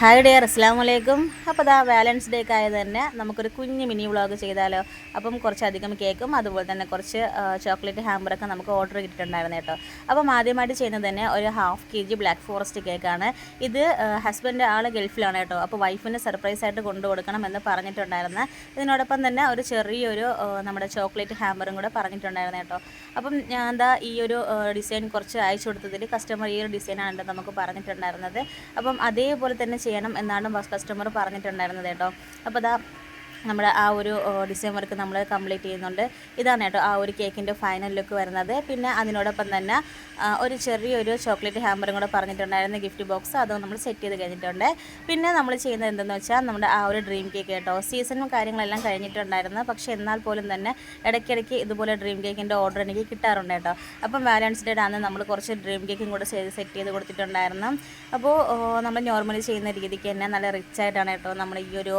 Hi dear അസ്സാം വലൈക്കും അപ്പോൾ ദാ വാലൻസ് ഡേ ഒക്കെ ആയത് തന്നെ നമുക്കൊരു കുഞ്ഞ് മിനി വ്ളോഗ് ചെയ്താലോ? അപ്പം കുറച്ചധികം കേക്കും അതുപോലെ തന്നെ കുറച്ച് ചോക്ലേറ്റ് ഹാമ്പറൊക്കെ നമുക്ക് ഓർഡർ കിട്ടിയിട്ടുണ്ടായിരുന്നു കേട്ടോ. അപ്പം ആദ്യമായിട്ട് ചെയ്യുന്നത് തന്നെ ഒരു half K G black forest കേക്കാണ് ഇത് ഹസ്ബൻഡ് ആൾ ഗൾഫിലാണ് കേട്ടോ. അപ്പോൾ വൈഫിന് സർപ്രൈസ് ആയിട്ട് കൊണ്ടു കൊടുക്കണം എന്ന് പറഞ്ഞിട്ടുണ്ടായിരുന്നു. ഇതിനോടൊപ്പം തന്നെ ഒരു ചെറിയൊരു നമ്മുടെ ചോക്ലേറ്റ് ഹാമ്പറും കൂടെ പറഞ്ഞിട്ടുണ്ടായിരുന്നു കേട്ടോ. അപ്പം ഞാൻ എന്താ ഈ ഒരു ഡിസൈൻ കുറച്ച് അയച്ചു കൊടുത്തതിൽ കസ്റ്റമർ ഈ ഒരു ഡിസൈനാണ് നമുക്ക് പറഞ്ഞിട്ടുണ്ടായിരുന്നത്. അപ്പം അതേപോലെ തന്നെ ചെയ്യണം എന്നാണ് കസ്റ്റമർ പറഞ്ഞിട്ടുണ്ടായിരുന്നത് കേട്ടോ. അപ്പോൾ അതാ നമ്മുടെ ആ ഒരു ഡിസൈൻ വർക്ക് നമ്മൾ കംപ്ലീറ്റ് ചെയ്യുന്നുണ്ട്. ഇതാണ് കേട്ടോ ആ ഒരു കേക്കിന്റെ ഫൈനൽ ലുക്ക് വരുന്നത്. പിന്നെ അതിനോടൊപ്പം തന്നെ ഒരു ചെറിയൊരു ചോക്ലേറ്റ് ഹാമ്പറും കൂടെ പറഞ്ഞിട്ടുണ്ടായിരുന്നു ഗിഫ്റ്റ് ബോക്സ് അതും നമ്മൾ സെറ്റ് ചെയ്ത് കഴിഞ്ഞിട്ടുണ്ട്. പിന്നെ നമ്മൾ ചെയ്യുന്നത് എന്തെന്ന് വെച്ചാൽ നമ്മുടെ ആ ഒരു ഡ്രീം കേക്ക് കേട്ടോ. സീസണും കാര്യങ്ങളെല്ലാം കഴിഞ്ഞിട്ടുണ്ടായിരുന്നു. പക്ഷേ എന്നാൽ പോലും തന്നെ ഇടയ്ക്കിടയ്ക്ക് ഇതുപോലെ ഡ്രീം കേക്കിന്റെ ഓർഡർ എനിക്ക് കിട്ടാറുണ്ട് കേട്ടോ. അപ്പം വാലൻസ് ഡേ ആണ് നമ്മൾ കുറച്ച് ഡ്രീം കേക്കും കൂടെ ചെയ്ത് സെറ്റ് ചെയ്ത് കൊടുത്തിട്ടുണ്ടായിരുന്നു. അപ്പോൾ നമ്മൾ നോർമലി ചെയ്യുന്ന രീതിക്ക് തന്നെ നല്ല റിച്ച് ആയിട്ടാണ് കേട്ടോ നമ്മൾ ഈ ഒരു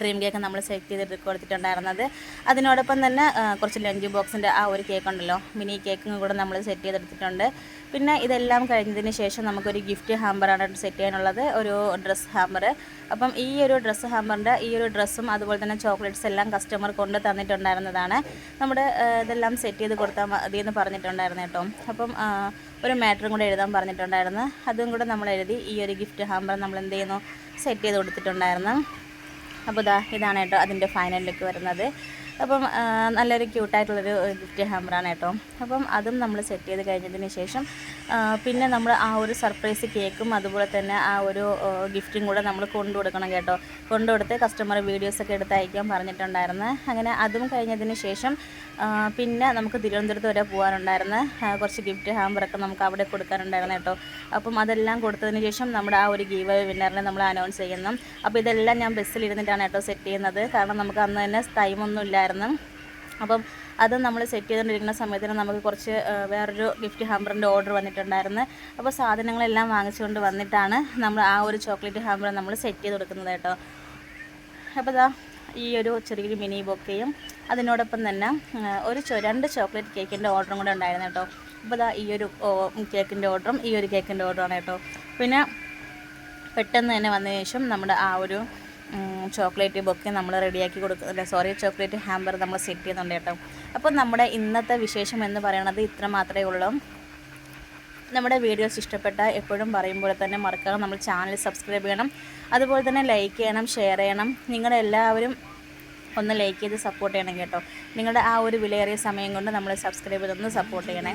ഡ്രീം കേക്ക് നമ്മൾ സെറ്റ് ചെയ്തിട്ട് കൊടുത്തിട്ടുണ്ടായിരുന്നത്. അതിനോടൊപ്പം തന്നെ കുറച്ച് ലഞ്ച് ബോക്സിന്റെ ആ ഒരു കേക്ക് ഉണ്ടല്ലോ. മിനി കേക്കും കൂടെ നമ്മൾ സെറ്റ് ചെയ്തെടുത്തിട്ടുണ്ട് പിന്നെ ഇതെല്ലാം കഴിഞ്ഞതിന് ശേഷം നമുക്കൊരു ഗിഫ്റ്റ് ഹാമ്പറാണ് സെറ്റ് ചെയ്യാനുള്ളത്. ഒരു ഡ്രസ്സ് ഹാമ്പർ അപ്പം ഈ ഒരു ഡ്രസ്സ് ഹാമ്പറിന്റെ ഈ ഒരു ഡ്രസ്സും അതുപോലെ തന്നെ ചോക്ലേറ്റ്സ് എല്ലാം കസ്റ്റമർ കൊണ്ട് തന്നിട്ടുണ്ടായിരുന്നതാണ്. നമ്മുടെ ഇതെല്ലാം സെറ്റ് ചെയ്ത് കൊടുത്താൽ മതി എന്ന് പറഞ്ഞിട്ടുണ്ടായിരുന്നു കേട്ടോ. അപ്പം ഒരു മാറ്ററും കൂടെ എഴുതാൻ പറഞ്ഞിട്ടുണ്ടായിരുന്നു. അതും കൂടെ നമ്മൾ എഴുതി ഈ ഒരു ഗിഫ്റ്റ് ഹാമ്പർ നമ്മൾ എന്ത് ചെയ്യുന്നു? സെറ്റ് ചെയ്ത് കൊടുത്തിട്ടുണ്ടായിരുന്നു. അപ്പോൾ ഇതാ ഇതാണ് കേട്ടോ അതിന്റെ ഫൈനൽ ലുക്ക് വരുന്നത്. അപ്പം നല്ലൊരു ക്യൂട്ടായിട്ടുള്ളൊരു ഗിഫ്റ്റ് ഹാമ്പറാണ് കേട്ടോ. അപ്പം അതും നമ്മൾ സെറ്റ് ചെയ്ത് കഴിഞ്ഞതിന് ശേഷം പിന്നെ നമ്മൾ ആ ഒരു സർപ്രൈസ് കേക്കും അതുപോലെ തന്നെ ആ ഒരു ഗിഫ്റ്റും കൂടെ നമ്മൾ കൊണ്ടു കൊടുക്കണം കേട്ടോ. കൊണ്ടു കൊടുത്ത് കസ്റ്റമർ വീഡിയോസൊക്കെ എടുത്ത് അയക്കാൻ പറഞ്ഞിട്ടുണ്ടായിരുന്നു. അങ്ങനെ അതും കഴിഞ്ഞതിന് ശേഷം പിന്നെ നമുക്ക് തിരുവനന്തപുരത്ത് വരെ പോകാനുണ്ടായിരുന്നു കുറച്ച് ഗിഫ്റ്റ് ഹാമ്പറൊക്കെ നമുക്ക് അവിടെ കൊടുക്കാനുണ്ടായിരുന്നു കേട്ടോ. അപ്പം അതെല്ലാം കൊടുത്തതിന് ശേഷം നമ്മുടെ ആ ഒരു ഗീവ് വിന്നറിനെ നമ്മൾ അനൗൺസ് ചെയ്യുന്നു. അപ്പോൾ ഇതെല്ലാം ഞാൻ ബസ്സിലിരുന്നിട്ടാണ് കേട്ടോ സെറ്റ് ചെയ്യുന്നത്. കാരണം നമുക്ക് അന്ന് തന്നെ ടൈമൊന്നും ഇല്ലായിരുന്നു അപ്പം അത് നമ്മൾ സെറ്റ് ചെയ്തുകൊണ്ടിരിക്കുന്ന സമയത്തിന് നമുക്ക് കുറച്ച് വേറൊരു ഗിഫ്റ്റ് ഹാമ്പറിന്റെ ഓർഡർ വന്നിട്ടുണ്ടായിരുന്നു. അപ്പോൾ സാധനങ്ങളെല്ലാം വാങ്ങിച്ചുകൊണ്ട് വന്നിട്ടാണ് നമ്മൾ ആ ഒരു ചോക്ലേറ്റ് ഹാമ്പർ നമ്മൾ സെറ്റ് ചെയ്ത് കൊടുക്കുന്നത് കേട്ടോ. അപ്പോൾ ഇതാ ഈ ഒരു ചെറിയൊരു മിനി ബൊക്കെയും അതിനോടൊപ്പം തന്നെ ഒരു രണ്ട് ചോക്ലേറ്റ് കേക്കിന്റെ ഓർഡറും കൂടെ ഉണ്ടായിരുന്നു കേട്ടോ. അപ്പോൾ ഇതാ ഈ ഒരു കേക്കിന്റെ ഓർഡറും ഈ ഒരു കേക്കിന്റെ ഓർഡറാണ് കേട്ടോ. പിന്നെ പെട്ടെന്ന് തന്നെ വന്നതിന് ശേഷം നമ്മുടെ ആ ഒരു ചോക്ലേറ്റ് ബൊക്കെ നമ്മൾ റെഡിയാക്കി കൊടുക്കുന്നില്ല സോറി ചോക്ലേറ്റ് ഹാമ്പർ നമ്മൾ സെറ്റ് ചെയ്യുന്നുണ്ട് കേട്ടോ. അപ്പോൾ നമ്മുടെ ഇന്നത്തെ വിശേഷം എന്ന് പറയുന്നത് ഇത്ര മാത്രമേ ഉള്ളൂ. നമ്മുടെ വീഡിയോസ് ഇഷ്ടപ്പെട്ട എപ്പോഴും പറയുമ്പോൾ തന്നെ മറക്കാതെ നമ്മൾ ചാനൽ സബ്സ്ക്രൈബ് ചെയ്യണം. അതുപോലെ തന്നെ ലൈക്ക് ചെയ്യണം ഷെയർ ചെയ്യണം. നിങ്ങളെല്ലാവരും ഒന്ന് ലൈക്ക് ചെയ്ത് സപ്പോർട്ട് ചെയ്യണം കേട്ടോ. നിങ്ങളുടെ ആ ഒരു വിലയേറിയ സമയം കൊണ്ട് നമ്മൾ സബ്സ്ക്രൈബ് ചെയ്തൊന്ന് സപ്പോർട്ട് ചെയ്യണേ.